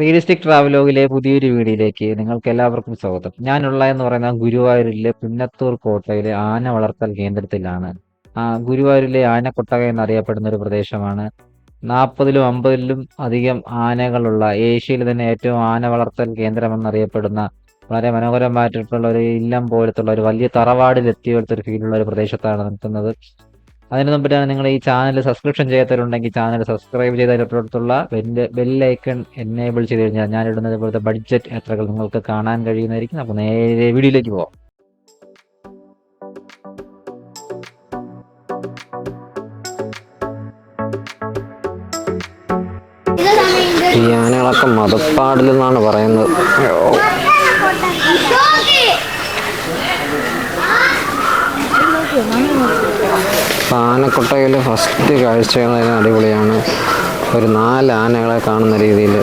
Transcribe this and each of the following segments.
Realistic ട്രാവലോഗിലെ പുതിയൊരു വീഡിയോയിലേക്ക് നിങ്ങൾക്ക് എല്ലാവർക്കും സ്വാഗതം. ഞാനുള്ള എന്ന് പറയുന്ന ഗുരുവായൂരിലെ പുന്നത്തൂർ കോട്ടയിലെ ആന വളർത്തൽ കേന്ദ്രത്തിലാണ്. ഗുരുവായൂരിലെ ആനക്കൊട്ടക എന്നറിയപ്പെടുന്ന ഒരു പ്രദേശമാണ്. നാൽപ്പതിലും അമ്പതിലും അധികം ആനകളുള്ള ഏഷ്യയിൽ തന്നെ ഏറ്റവും ആന വളർത്തൽ കേന്ദ്രം എന്നറിയപ്പെടുന്ന വളരെ മനോഹരമായിട്ടുള്ള ഒരു ഇല്ലം പോലത്തുള്ള ഒരു വലിയ തറവാടിലെത്തിയ പോലത്തെ ഒരു ഫീലുള്ള ഒരു പ്രദേശത്താണ് നിൽക്കുന്നത്. അതിന് മുമ്പ് നിങ്ങൾ ഈ ചാനൽ സബ്സ്ക്രിപ്ഷൻ ചെയ്യാത്തവരുണ്ടെങ്കിൽ ചാനൽ സബ്സ്ക്രൈബ് ചെയ്തതിനടുത്തുള്ള ബെല്ലൈക്കൺ എനേബിൾ ചെയ്ത് കഴിഞ്ഞാൽ ഞാൻ ഇടുന്നത് പോലത്തെ ബഡ്ജറ്റ് യാത്രകൾ നിങ്ങൾക്ക് കാണാൻ കഴിയുന്നതായിരിക്കും. അപ്പോൾ നേരെ വീഡിയോയിലേക്ക് പോകാം ഈ ആനകളൊക്കെ മതപ്പാടിലെന്നാണ് പറയുന്നത്. ആനക്കൊട്ടയിൽ ഫസ്റ്റ് കാഴ്ച കാഴ്ചകൾ അടിപൊളിയാണ്. ഒരു നാല് ആനകളെ കാണുന്ന രീതിയിൽ.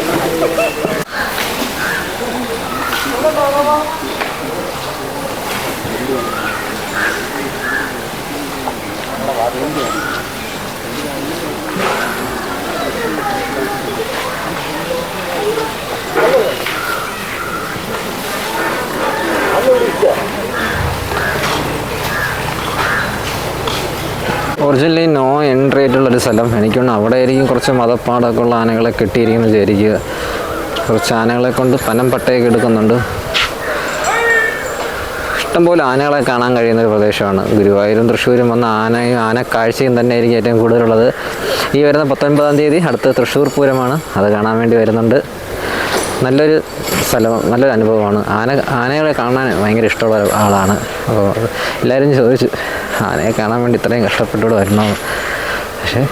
ഒറിജിനലി നോ എൻട്രി ആയിട്ടുള്ള ഒരു സ്ഥലം. എനിക്കൊന്ന് അവിടെ ആയിരിക്കും കുറച്ച് മതപ്പാടൊക്കെ ഉള്ള ആനകളെ കെട്ടിയിരിക്കുന്നത് വിചാരിക്കുക. കുറച്ച് ആനകളെ കൊണ്ട് പനം പട്ടയൊക്കെ എടുക്കുന്നുണ്ട്. ഇഷ്ടംപോലെ ആനകളെ കാണാൻ കഴിയുന്ന ഒരു പ്രദേശമാണ്. ഗുരുവായൂരും തൃശ്ശൂരും വന്ന ആനയും ആന കാഴ്ചയും തന്നെ ആയിരിക്കും ഏറ്റവും കൂടുതലുള്ളത്. ഈ വരുന്ന പത്തൊൻപതാം തീയതി അടുത്ത് തൃശ്ശൂർ പൂരമാണ്. അത് കാണാൻ വേണ്ടി വരുന്നുണ്ട്. നല്ലൊരു സ്ഥലം നല്ലൊരു അനുഭവമാണ്. ആന ആനകളെ കാണാൻ ഭയങ്കര ഇഷ്ടമുള്ള ആളാണ്. അപ്പോൾ എല്ലാവരും ചോദിച്ചു ആനയെ കാണാൻ വേണ്ടി ഇത്രയും കഷ്ടപ്പെട്ടുകൂടെ വരണോ? പക്ഷേ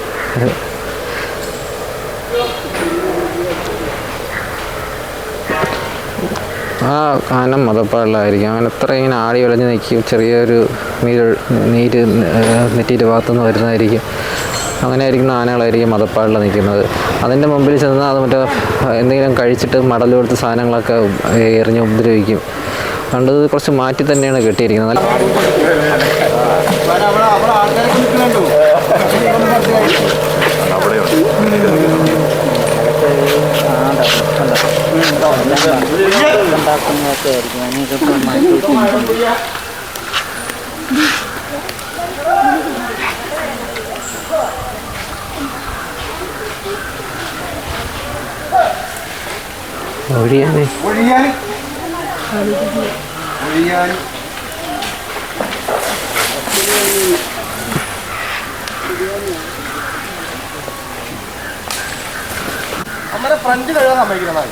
ആ ആന മതപ്പാടിലായിരിക്കും. അങ്ങനെ അത്ര ഇങ്ങനെ ആടി വിളഞ്ഞ് നിൽക്കും. ചെറിയൊരു നീര് നീര് നെറ്റിയിട്ട് ഭാഗത്തുനിന്ന് വരുന്നതായിരിക്കും. അങ്ങനെ ആയിരിക്കുന്ന ആനകളായിരിക്കും മതപ്പാടിൽ നിൽക്കുന്നത്. അതിന്റെ മുമ്പിൽ ചെന്ന് അത് മറ്റേ എന്തെങ്കിലും കഴിച്ചിട്ട് മടൽ കൊടുത്ത സാധനങ്ങളൊക്കെ എറിഞ്ഞ് ഉപദ്രവിക്കും. അതുകൊണ്ട് കുറച്ച് മാറ്റി തന്നെയാണ് കെട്ടിയിരിക്കുന്നത്. ഉണ്ടാക്കുന്നതൊക്കെ ആയിരിക്കും അതിനൊക്കെ മാറ്റി ഒഴിയാനേ. അമ്മരെ ഫ്രണ്ട് കഴുകാൻ സമ്മതിക്കണം?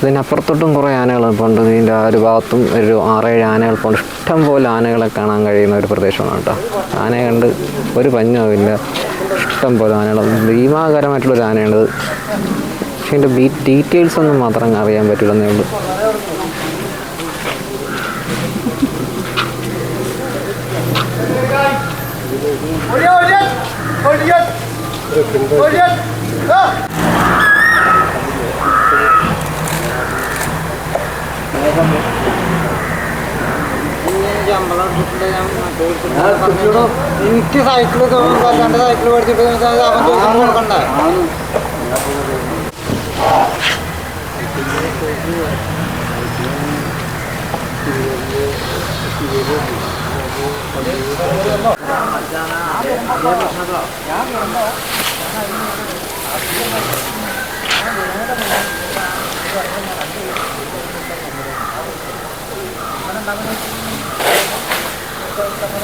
ഇതിനപ്പുറത്തോട്ടും കുറേ ആനകൾ ഇപ്പോൾ ഇതിന്റെ ആ ഒരു ഭാഗത്തും ഒരു ആറേഴ് ആനകൾ പോണ്ട് ഇഷ്ടം പോലെ ആനകളെ കാണാൻ കഴിയുന്ന ഒരു പ്രദേശമാണ് കേട്ടോ. ആനയെ കണ്ട് ഒരു പഞ്ഞവുമില്ല ഇഷ്ടം പോലെ ആനകൾ ഭീമാകരമായിട്ടുള്ളൊരു ആനയാണിത്. പക്ഷേ ഇതിന്റെ ബീ ഡീറ്റെയിൽസ് ഒന്നും മാത്രം അറിയാൻ പറ്റില്ലെന്നേ ഉള്ളൂ. ഒഴിയാൻ ഒഴിയാൻ എനിക്ക് സൈക്കിൾ രണ്ട് സൈക്കിൾ പഠിച്ചിട്ട് അവൻ ചോദിച്ചു കൊടുക്കണ്ടേ